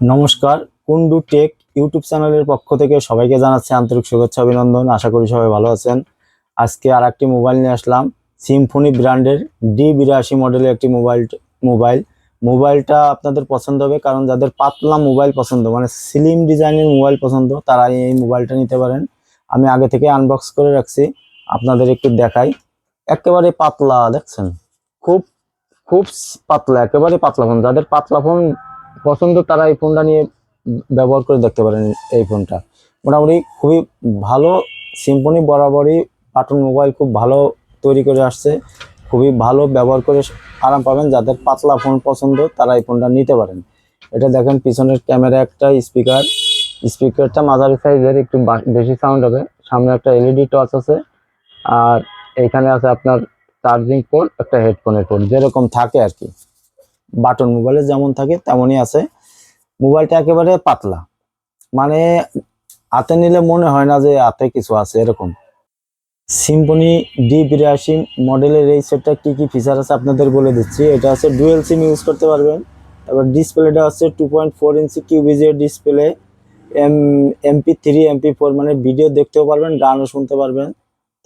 নমস্কার, Kundu take YouTube চ্যানেলের পক্ষ থেকে সবাইকে জানাচ্ছি আন্তরিক শুভেচ্ছা, অভিনন্দন। আশা করি সবাই ভালো আছেন। আজকে আর একটি মোবাইল নিয়ে আসলাম। সিম্ফনি ব্র্যান্ডের ডি বিরাশি মডেলের একটি মোবাইল মোবাইল। মোবাইলটা আপনাদের পছন্দ হবে কারণ যাদের পাতলা মোবাইল পছন্দ মানে স্লিম ডিজাইনের মোবাইল পছন্দ তারা এই মোবাইলটা নিতে পারেন। আমি আগে থেকে আনবক্স করে রাখছি, আপনাদের একটু দেখাই। একেবারে পাতলা, দেখছেন? খুব খুব পাতলা, একেবারে পাতলা ফোন যাদের পাতলা ফোন পছন্দ, তারা এই ফোনটা নিয়ে ব্যবহার করে দেখতে পারেন এই ফোনটা মোটামুটি খুবই ভালো সিম্পনি বরাবরই বাটন মোবাইল খুব ভালো তৈরি করে আসছে। খুবই ভালো ব্যবহার করে আরাম পাবেন যাদের পাতলা ফোন পছন্দ, তারা এই ফোনটা নিতে পারেন। এটা দেখেন, পিছনের ক্যামেরা একটা স্পিকার স্পিকারটা মাঝারি সাইজের একটু বেশি সাউন্ড হবে। সামনে একটা এলইডি টর্চ আছে। আর এখানে আছে আপনার চার্জিং পোর্ট একটা হেডফোনের পোর্ট যেরকম থাকে আর কি। বাটন মোবাইলে যেমন থাকে তেমনই আছে। মোবাইলটা একেবারে পাতলা। মানে হাতে নিলে মনে হয় না যে হাতে কিছু আছে এরকম। সিম্পনি ডি বিরাশি মডেলের এই সেটটা কী কী ফিচার আছে আপনাদের বলে দিচ্ছি। এটা হচ্ছে ডুয়েল সিম ইউজ করতে পারবেন। তারপর ডিসপ্লেটা হচ্ছে two point four inch কিউবিজের display M MP three MP four মানে ভিডিও দেখতেও পারবেন, গানও শুনতে পারবেন।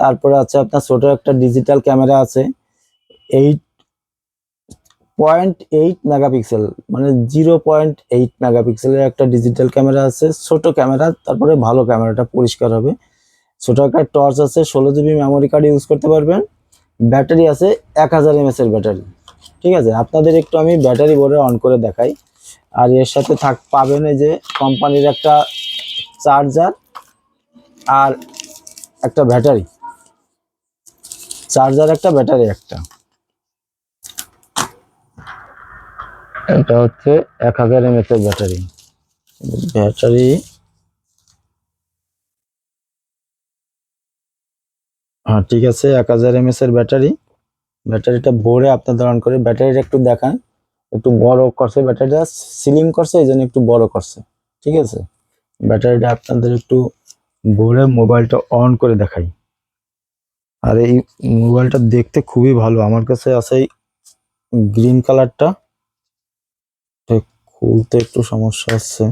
তারপরে আছে আপনার ছোটো একটা ডিজিটাল ক্যামেরা আছে। এইট পয়েন্ট এইট মেগাপিক্সেল মানে জিরো পয়েন্ট এইট মেগাপিক্সেলের একটা ডিজিটাল ক্যামেরা আছে, ছোট ক্যামেরা তারপরে ভালো ক্যামেরাটা পরিষ্কার হবে। ছোট একটা টর্চ আছে, ষোলো জিবি মেমোরি কার্ড ইউজ করতে পারবেন। ব্যাটারি আছে এক হাজার এমএস এর ব্যাটারি। ঠিক আছে? আপনাদের একটু আমি ব্যাটারি বোর্ডে অন করে দেখাই। আর এর সাথে থাক, পাবেন যে কোম্পানির একটা চার্জার আর একটা ব্যাটারি। চার্জার একটা, ব্যাটারি একটা। এটা হচ্ছে এক হাজার এমএস এর ব্যাটারি। ব্যাটারি। হ্যাঁ ঠিক আছে, এক হাজার এমএস এর ব্যাটারি। ব্যাটারিটা ভরে আপনাদের অন করে, ব্যাটারিটা একটু দেখান। একটু বড় করছে, ব্যাটারিটা সিলিং করছে, এই জন্য একটু বড় করছে। ঠিক আছে? ব্যাটারিটা আপনাদের একটু ভরে মোবাইলটা অন করে দেখাই। আর এই মোবাইলটা দেখতে খুবই ভালো। আমার কাছে আছে এই গ্রিন কালারটা খুলতে একটু সমস্যা হচ্ছে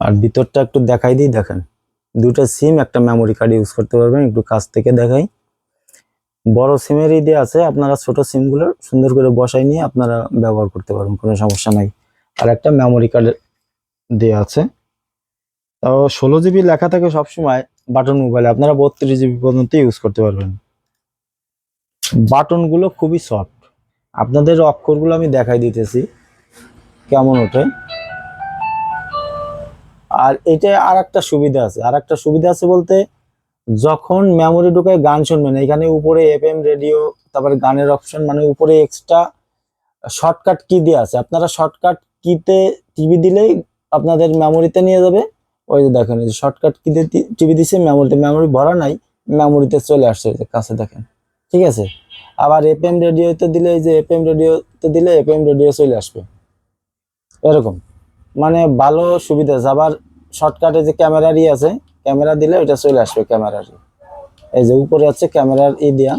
আর ভিতরটা একটু দেখাই দিই, দেখেন। দুটো সিম একটা মেমোরি কার্ড ইউজ করতে পারবেন, একটু কাছ থেকে দেখাই। বড় সিমেরই দিয়ে আছে, আপনারা ছোট সিমগুলো সুন্দর করে বসাই নিয়ে আপনারা ব্যবহার করতে পারবেন, কোনো সমস্যা নাই। আর একটা মেমোরি কার্ড দেওয়া আছে। তাও ষোলো জিবি লেখা থাকে সবসময়, বাটন মোবাইলে আপনারা বত্রিশ জিবি পর্যন্ত ইউজ করতে পারবেন। বাটনগুলো খুবই সফট আপনাদের অক্ষরগুলো আমি দেখাই দিতেছি, কেমন ওঠে। আর এটা আর একটা সুবিধা আছে আর একটা সুবিধা আছে বলতে, যখন মেমোরি ঢুকায় গান শুনবেন, এখানে উপরে এফএম রেডিও তারপরে গানের অপশন মানে উপরে এক্সট্রা শর্টকাট কি দিয়ে আছে। আপনারা শর্টকাট কিতে টিভি দিলেই আপনাদের মেমোরিতে নিয়ে যাবে। ওই যে দেখেন শর্টকাট কিতে টিভি দিছে মেমোরিতে মেমোরি ভরা নাই মেমোরিতে চলে আসছে কাছে দেখেন। ঠিক আছে? আবার এফএম রেডিওতে দিলে এই যে এফএম রেডিওতে দিলে এফএম রেডিও চলে আসবে। এরকম। মানে ভালো সুবিধা আছে আবার শর্টকাটে যে ক্যামেরারই আছে ক্যামেরা দিলে ওইটা চলে আসবে ক্যামেরার এই যে উপরে আছে ক্যামেরার ই দিয়া,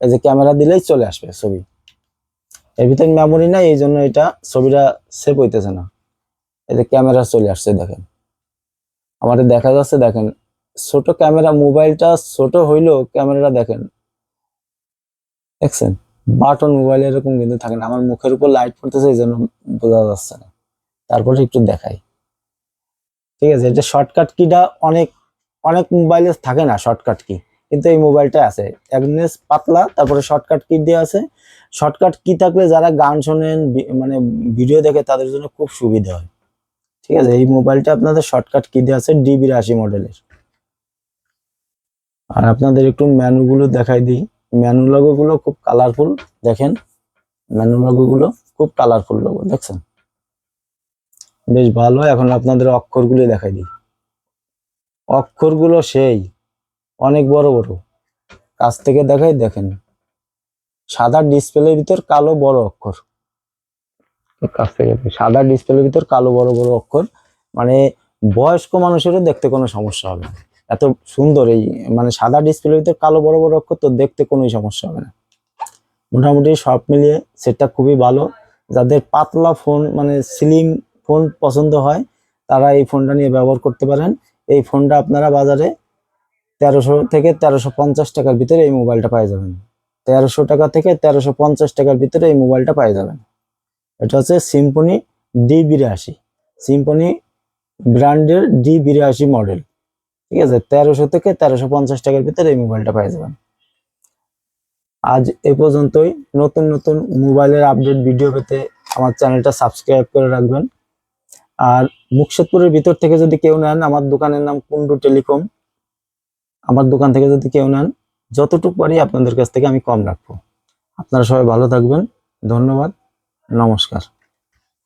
এই যে ক্যামেরা দিলেই চলে আসবে ছবি। এর ভিতরে মেমোরি নাই, এই জন্য এটা ছবিটা সেভ হইতেছে না। এই যে ক্যামেরা চলে আসছে, দেখেন। আমাদের দেখা যাচ্ছে, দেখেন, ছোট ক্যামেরা মোবাইলটা ছোট হইলেও ক্যামেরাটা দেখেন দেখছেন? বাটন মোবাইল এরকম কিন্তু থাকে না। আমার মুখের উপর লাইট পড়তেছে এই জন্য বোঝা যাচ্ছে না। তারপরে একটু দেখাই। ঠিক আছে এটা শর্টকাট কিটা অনেক অনেক মোবাইলে থাকে না শর্টকাট কি কিন্তু এই মোবাইলটা আছে। একনেস পাতলা, তারপরে শর্টকাট কি দিয়ে আছে। শর্টকাট কি থাকলে যারা গান শোনেন মানে ভিডিও দেখে, তাদের জন্য খুব সুবিধা হয়। ঠিক আছে, এই মোবাইলটা আপনাদের শর্টকাট কি দিয়ে আছে ডি বিরাশি মডেলের আর আপনাদের একটু ম্যানুগুলো দেখাই দিই। লোগো খুব কালারফুল দেখেন। লোগো খুব কালারফুল লোগো দেখছেন? বেশ ভালো, এখন আপনাদের অক্ষরগুলো দেখাই দিই। অক্ষরগুলো সেই, অনেক বড় বড়। কাছ থেকে দেখাই, দেখেন। সাদা ডিসপ্লের ভিতর কালো বড় অক্ষর। কাছ থেকে সাদা ডিসপ্লের ভিতর কালো বড় বড় অক্ষর। মানে বয়স্ক মানুষেরও দেখতে কোনো সমস্যা হবে না। এত সুন্দর এই মানে সাদা ডিসপ্লের ভিতরে কালো বড় বড় অক্ষর তো দেখতে কোনো সমস্যা হবে না। মোটামুটি সব মিলিয়ে সেটটা খুবই ভালো। যাদের পাতলা ফোন মানে স্লিম ফোন পছন্দ হয়, তারা এই ফোনটা নিয়ে ব্যবহার করতে পারেন। এই ফোনটা আপনারা বাজারে তেরোশো থেকে তেরোশো পঞ্চাশ টাকার ভিতরে এই মোবাইলটা পেয়ে যাবেন। তেরোশো টাকা থেকে তেরোশো পঞ্চাশ টাকার ভিতরে এই মোবাইলটা পেয়ে যাবেন। এটা হচ্ছে সিম্পনি ডি বিরাশি। সিম্পনি ব্র্যান্ডের ডি বিরাশি মডেল ঠিক আছে, তেরোশো থেকে তেরোশো পঞ্চাশ টাকার ভিতরে এই মোবাইলটা পেয়ে যাবেন। আজ এ পর্যন্তই। নতুন নতুন মোবাইলের আপডেট, ভিডিও পেতে আমার চ্যানেলটা সাবস্ক্রাইব করে রাখবেন। আর মুকশেদপুরের ভিতর থেকে যদি কেউ নেন, আমার দোকানের নাম কুন্ডু টেলিকম। আমার দোকান থেকে যদি কেউ নেন, যতটুকু পারি আপনাদের কাছ থেকে আমি কম রাখব। আপনারা সবাই ভালো থাকবেন। ধন্যবাদ। নমস্কার।